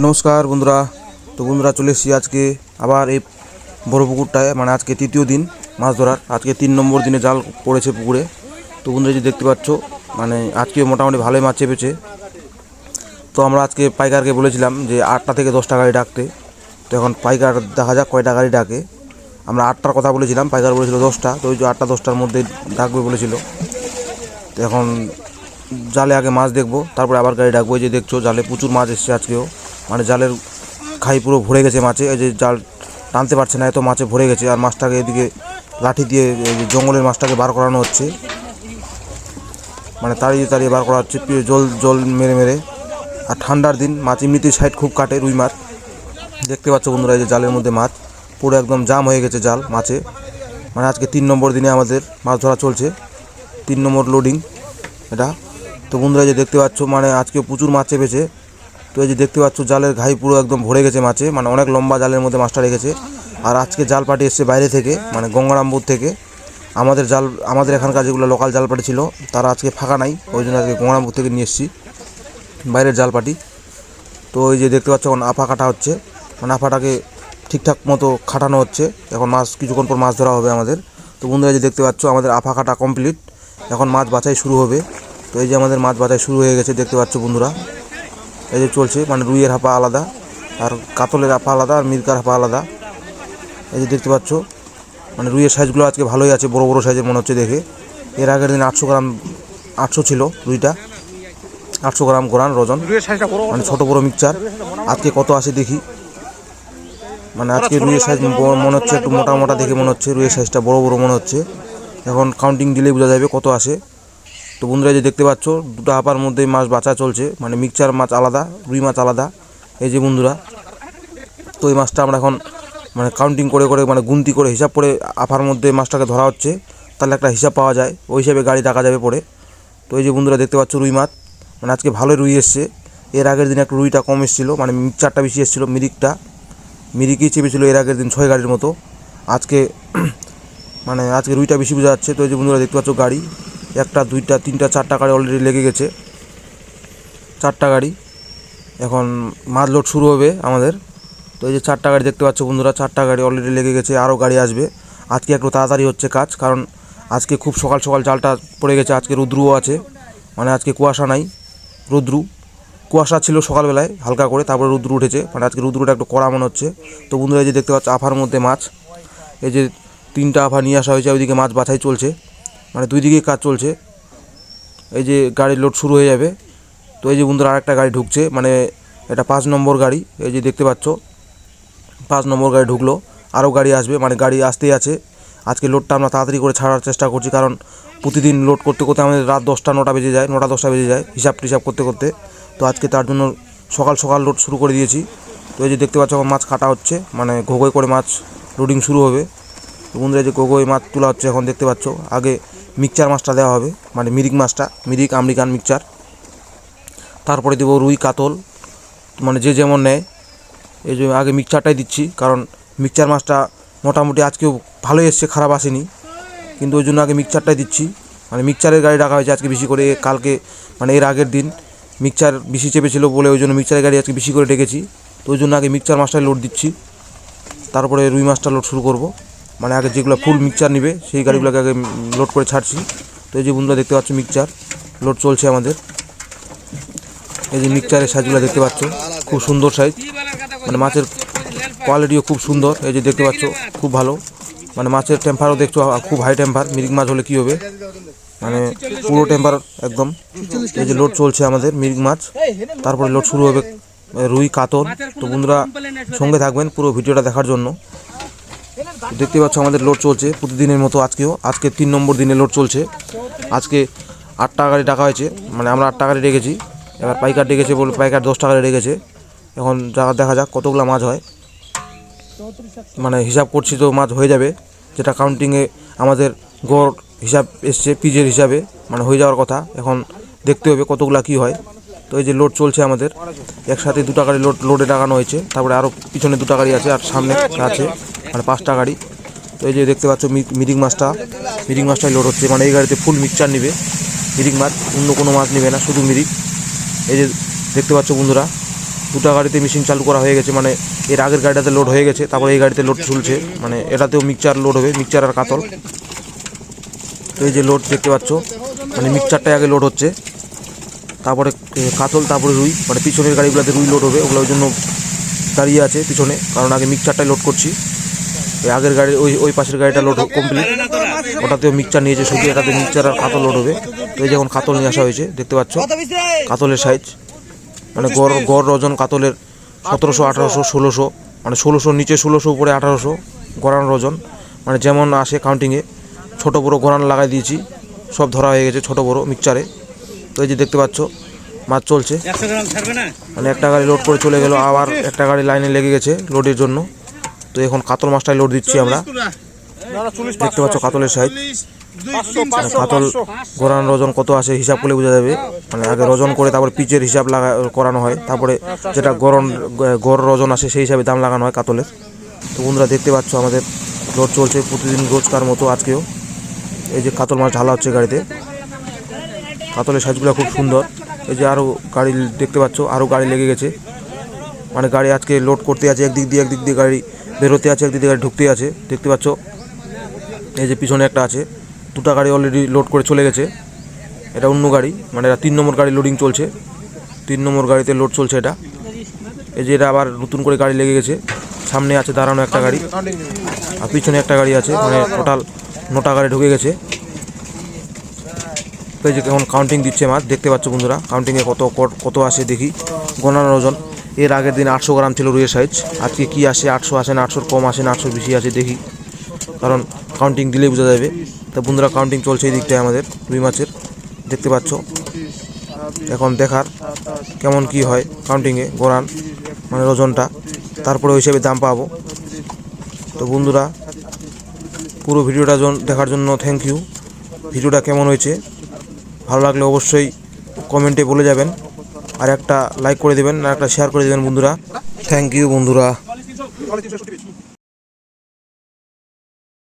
নমস্কার বন্ধুরা। তো বন্ধুরা চলে এসেছি আজকে আবার এই বড় পুকুরটায় মানে আজকে তৃতীয় দিন মাছ ধরার। আজকে তিন নম্বর দিনে জাল পড়েছে পুকুরে। তো বন্ধুরা যে দেখতে পাচ্ছ মানে আজকে মোটামুটি ভালোই মাছ চেপেছে। তো আমরা আজকে পাইকারকে বলেছিলাম যে আটটা থেকে দশটা গাড়ি ডাকতে। তো এখন পাইকার দেখা যাক কয়টা গাড়ি ডাকে। আমরা আটটার কথা বলেছিলাম, পাইকার বলেছিল দশটা। তো ওই যে আটটা দশটার মধ্যে ডাকবে বলেছিল। তো এখন জালে আগে মাছ দেখব, তারপরে আবার গাড়ি ডাকবো। যে দেখছ, জালে প্রচুর মাছ এসছে আজকেও। মানে জালের খাই পুরো ভরে গেছে মাছে, এই যে জাল টানতে পারছে না, এত মাছে ভরে গেছে, আর মাছটাকে এদিকে লাঠি দিয়ে জঙ্গলের মাছটাকে বার করানো হচ্ছে। মানে তাড়িয়ে তাড়িয়ে বার করা হচ্ছে জল জল মেরে মেরে। আর ঠান্ডার দিন, মাছ এমনিতেই সাইড খুব কাটে, রুই মাছ। দেখতে পাচ্ছ বন্ধুরা, এই যে জালের মধ্যে মাছ। পুরো একদম জাম হয়ে গেছে জাল, মাছে। মানে আজকে তিন নম্বর দিনে আমাদের মাছ ধরা চলছে। তিন নম্বর লোডিং এটা। তো বন্ধুরা যে দেখতে পাচ্ছ মানে আজকে প্রচুর মাছ চেপেছে। তো এই যে দেখতে পাচ্ছ, জালের ঘাই পুরো একদম ভরে গেছে মাছে মানে অনেক লম্বা জালের মধ্যে মাছটা রেখেছে। আর আজকে জাল পাটি এসছে বাইরে থেকে মানে গঙ্গারামপুর থেকে। আমাদের জাল, আমাদের এখানকার যেগুলো লোকাল জাল পাটি ছিল, তারা আজকে ফাঁকা নাই, ওই জন্য আজকে গঙ্গারামপুর থেকে নিয়ে এসেছি, বাইরের জাল পাটি। তো এই যে দেখতে পাচ্ছ, এখন আফা কাটা হচ্ছে মানে আফাটাকে ঠিকঠাক মতো খাটানো হচ্ছে। এখন মাছ, কিছুক্ষণ পর মাছ ধরা হবে আমাদের। তো বন্ধুরা যে দেখতে পাচ্ছ, আমাদের আফা কাটা কমপ্লিট এখন মাছ বাছাই শুরু হবে। তো এই যে আমাদের মাছ বাছাই শুরু হয়ে গেছে, দেখতে পাচ্ছ বন্ধুরা। এই যে চলছে মানে রুইয়ের হাপা আলাদা, আর কাতলের হাপা আলাদা, আর মিরকার হাপা আলাদা। এই যে দেখতে পাচ্ছ মানে রুইয়ের সাইজগুলো আজকে ভালোই আছে, বড় বড় সাইজের মনে হচ্ছে দেখে। এর আগের দিন আটশো গ্রাম, আটশো ছিল রুইটা, আটশো গ্রাম গোরান রজন মানে ছোটো বড় মিক্সচার। আজকে কত আসে দেখি। মানে আজকে রুইয়ের সাইজ মনে হচ্ছে একটু মোটা মোটা দেখে মনে হচ্ছে, রুইয়ের সাইজটা বড় বড় মনে হচ্ছে। এখন কাউন্টিং দিলেই বোঝা যাবে কত আসে। তো বন্ধুরা যে দেখতে পাচ্ছ, দুটো হাপার মধ্যে মাছ বাঁচা চলছে মানে মিক্সচার মাছ আলাদা, রুই মাছ আলাদা। এই যে বন্ধুরা, তো এই মাছটা আমরা এখন মানে কাউন্টিং করে করে মানে গুনতি করে, হিসাব করে আফার মধ্যে মাছটাকে ধরা হচ্ছে। তাহলে একটা হিসাব পাওয়া যায়, ওই হিসাবে গাড়ি ডাকা যাবে পরে। তো এই যে বন্ধুরা দেখতে পাচ্ছ রুই মাছ মানে আজকে ভালোই রুই এসছে। এর আগের দিন একটু রুইটা কম এসেছিল মানে মিক্সচারটা বেশি এসেছিল, মিরিকটা। মিরিকই চেপেছিলো এর আগের দিন ছয় গাড়ির মতো। আজকে মানে আজকে রুইটা বেশি বোঝা যাচ্ছে। তো এই যে বন্ধুরা দেখতে পাচ্ছ গাড়ি একটা, দুইটা, তিনটা, চারটা গাড়ি অলরেডি লেগে গেছে। চারটা গাড়ি। এখন মাছ লোড শুরু হবে আমাদের। তো এই যে চারটা গাড়ি দেখতে পাচ্ছ বন্ধুরা, চারটা গাড়ি অলরেডি লেগে গেছে আরও গাড়ি আসবে। আজকে একটু তাড়াতাড়ি হচ্ছে কাজ, কারণ আজকে খুব সকাল সকাল জালটা পড়ে গেছে, আজকে রুদ্রুও আছে। মানে আজকে কুয়াশা নাই, রুদ্রু। কুয়াশা ছিল সকালবেলায়, হালকা করে, তারপরে রুদ্র উঠেছে। মানে আজকে রুদ্রটা একটু কড়া মনে হচ্ছে। তো বন্ধুরা, এই যে দেখতে পাচ্ছ আফার মধ্যে মাছ। এই যে তিনটা আফা নিয়ে আসা হয়েছে, ওইদিকে মাছ বাছাই চলছে। মানে দুই দিকেই কাজ চলছে। এই যে গাড়ির লোড শুরু হয়ে যাবে। তো এই যে বন্ধুরা, আরেকটা গাড়ি ঢুকছে মানে এটা পাঁচ নম্বর গাড়ি, এই যে দেখতে পাচ্ছ, পাঁচ নম্বর গাড়ি ঢুকলো। আরও গাড়ি আসবে মানে গাড়ি আসতেই আছে। আজকে লোডটা আমরা তাড়াতাড়ি করে ছাড়ার চেষ্টা করছি, কারণ প্রতিদিন লোড করতে করতে আমাদের রাত দশটা, নটা বেজে যায়, নটা দশটা বেজে যায়, হিসাব টিসাব করতে করতে। তো আজকে তার জন্য সকাল সকাল লোড শুরু করে দিয়েছি। তো এই যে দেখতে পাচ্ছ এখন মাছ কাটা হচ্ছে মানে ঘোগোয় করে মাছ লোডিং শুরু হবে। বন্ধুরা যে গোগোই মাছ তোলা হচ্ছে, এখন দেখতে পাচ্ছ, আগে মিক্সচার মাছটা দেওয়া হবে মানে মিরিক মাছটা, মিরিক আমেরিকান মিক্সচার। তারপরে দেবো রুই, কাতল মানে যে যেমন নেয়। এই যে আগে মিক্সচারটাই দিচ্ছি, কারণ মিক্সচার মাছটা মোটামুটি আজকেও ভালোই এসছে, খারাপ আসেনি। কিন্তু ওই জন্য আগে মিক্সচারটাই দিচ্ছি। মানে মিক্সচারের গাড়ি রাখা হয়েছে আজকে বেশি করে, কালকে মানে এর আগের দিন। মিক্সচার বেশি চেপেছিল বলে ওই জন্য মিক্সচারের গাড়ি আজকে বেশি করে ডেকেছি। তো ওই জন্য আগে মিক্সচার মাছটাই লোড দিচ্ছি। তারপরে রুই মাছটা লোড শুরু করব। মানে আগে যেগুলো ফুল মিক্সচার নিবে, সেই গাড়িগুলোকে আগে লোড করে ছাড়ছি। তো এই যে বন্ধুরা দেখতে পাচ্ছ মিক্সচার লোড চলছে আমাদের। এই যে মিক্সচারের সাইজগুলো দেখতে পাচ্ছ, খুব সুন্দর সাইজ মানে মাছের কোয়ালিটিও খুব সুন্দর। এই যে দেখতে পাচ্ছ, খুব ভালো। মানে মাছের টেম্পারও দেখছ, খুব হাই টেম্পার মিরিক মাছ হলে কী হবে? মানে পুরো টেম্পার একদম। এই যে লোড চলছে আমাদের মিরিক মাছ। তারপরে লোড শুরু হবে রুই, কাতল। তো বন্ধুরা সঙ্গে থাকবেন পুরো ভিডিওটা দেখার জন্য। দেখতে পাচ্ছ আমাদের লোড চলছে, প্রতিদিনের মতো আজকেও। আজকে তিন নম্বর দিনে লোড চলছে। আজকে আটটা গাড়ি ডাকা হয়েছে মানে আমরা আটটা গাড়ি রেখেছি এবার পাইকার ডেকেছে বলে পাইকার দশ টাকা রেখেছে এখন যা দেখা যাক কতগুলো মাছ হয়। মানে হিসাব করছি তো মাছ হয়ে যাবে। যেটা কাউন্টিংয়ে আমাদের গড় হিসাব এসছে, পিজের হিসাবে মানে হয়ে যাওয়ার কথা। এখন দেখতে হবে কতগুলো কি হয়। তো এই যে লোড চলছে আমাদের, একসাথে দুটা গাড়ি লোড, লোডে লাগানো হয়েছে। তারপরে আরও পিছনে দুটা গাড়ি আছে আর সামনে আছে। মানে পাঁচটা গাড়ি। তো এই যে দেখতে পাচ্ছ মিরিং মাছটা। মিরিং মাছটাই লোড হচ্ছে। মানে এই গাড়িতে ফুল মিক্সচার নিবে। মিরিং মাছ, অন্য কোনো মাছ নেবে না, শুধু মিরিক এই যে দেখতে পাচ্ছ বন্ধুরা, দুটো গাড়িতে মেশিন চালু করা হয়ে গেছে। মানে এর আগের গাড়িটাতে লোড হয়ে গেছে। তারপরে এই গাড়িতে লোড চলছে মানে এটাতেও মিক্সচার লোড হবে। মিক্সচার আর কাতল। তো এই যে লোড দেখতে পাচ্ছ। মানে মিক্সচারটাই আগে লোড হচ্ছে। তারপরে কাতল, তারপরে রুই। মানে পিছনের গাড়িগুলোতে রুই লোড হবে। ওগুলোর জন্য দাঁড়িয়ে আছে পিছনে। কারণ আগে মিক্সচারটাই লোড করছি। এই আগের গাড়ি ওই ওই পাশের গাড়িটা লোড কমপ্লিট ওটাতেও মিক্সচার নিয়েছে শুধু এটাতে মিক্সচার আর কাতল লোড হবে। তো এই যখন কাতল নিয়ে আসা হয়েছে দেখতে পাচ্ছ? কাতলের সাইজ মানে গড় গড় ওজন কাতলের সতেরোশো আঠারোশো ষোলোশো। মানে ষোলোশো নিচে ষোলোশো উপরে আঠারোশো গড়ানোর ওজন। মানে যেমন আসে কাউন্টিংয়ে ছোটো বড়ো গড়ান লাগাই দিয়েছি। সব ধরা হয়ে গেছে ছোটো বড়ো মিক্সচারে তো এই যে দেখতে পাচ্ছ মাছ চলছে। মানে একটা গাড়ি লোড করে চলে গেল আবার একটা গাড়ি লাইনে লেগে গেছে লোডের জন্য। তো এখন কাতল মাছটাই লোড দিচ্ছি আমরা। দেখতে পাচ্ছ কাতলের সাইজ কাতল গোড়ানোর ওজন কত আছে হিসাব করলে বোঝা যাবে। মানে আগে ওজন করে তারপর পিচের হিসাব লাগা করানো হয়। তারপরে যেটা গরম গড় ওজন আসে সেই হিসাবে দাম লাগানো হয় কাতলের। তো বন্ধুরা দেখতে পাচ্ছ আমাদের লোড চলছে প্রতিদিন রোজকার মতো আজকেও। এই যে কাতল মাছ ঢালা হচ্ছে গাড়িতে। কাতলের সাইজগুলো খুব সুন্দর। এই যে আরও গাড়ি দেখতে পাচ্ছ আরও গাড়ি লেগে গেছে। মানে গাড়ি আজকে লোড করতে আছে একদিক দিয়ে একদিক দিয়ে গাড়ি বেরোতে আছে, একদিকে গাড়ি ঢুকতে আছে, দেখতে পাচ্ছ? এই যে পিছনে একটা আছে, দুটা গাড়ি অলরেডি লোড করে চলে গেছে। এটা অন্য গাড়ি মানে এটা তিন নম্বর গাড়ি লোডিং চলছে। তিন নম্বর গাড়িতে লোড চলছে এটা। এই যে এটা আবার নতুন করে গাড়ি লেগে গেছে। সামনে আছে দাঁড়ানো একটা গাড়ি, আর পিছনে একটা গাড়ি আছে মানে টোটাল নটা গাড়ি ঢুকে গেছে। এই যে কেমন কাউন্টিং দিচ্ছে মাছ, দেখতে পাচ্ছ বন্ধুরা কাউন্টিংয়ে কত, কত- আসে দেখি গণানোর ওজন এর আগের দিন আটশো গ্রাম ছিল রুইয়ের সাইজ। আজকে কি আসে? আটশো আসে না? আটশোর কম আসে না? আটশোর বেশি আসে, দেখি। কারণ কাউন্টিং দিলেই বোঝা যাবে। তো বন্ধুরা কাউন্টিং চলছে এই দিকটায় আমাদের, রুই মাছের। দেখতে পাচ্ছ? এখন দেখার কেমন কি হয় কাউন্টিংয়ে গোরান মানে ওজনটা। তারপরে ওই হিসেবে দাম পাবো। তো বন্ধুরা, পুরো ভিডিওটা দেখার জন্য থ্যাংক ইউ ভিডিওটা কেমন হয়েছে? ভালো লাগলে অবশ্যই কমেন্টে বলে যাবেন। আর একটা লাইক করে দেবেন আর একটা শেয়ার করে দেবেন বন্ধুরা। থ্যাংক ইউ বন্ধুরা।